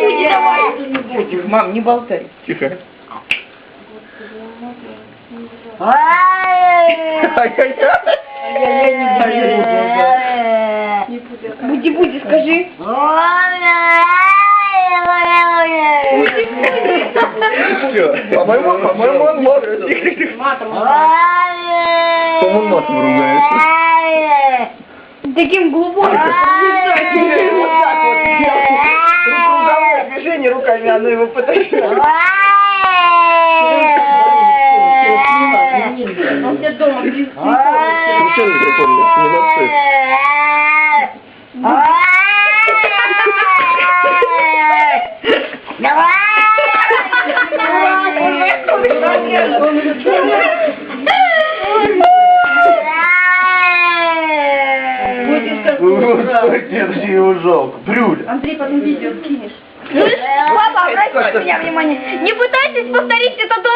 Буди, давай. Тихо, мам, не болтай. Тихо. Буди, Буди, скажи. Все. По-моему, по-моему, он тихо. По-моему, матом ругается. Таким глубоким. Руками, оно его потащило. Он тебя дома без Ничего не припомнил, не молодцы. Нет, его жалко. Брюля. Андрей, потом видео скинешь. Обратите меня внимание. Не пытайтесь повторить это дома.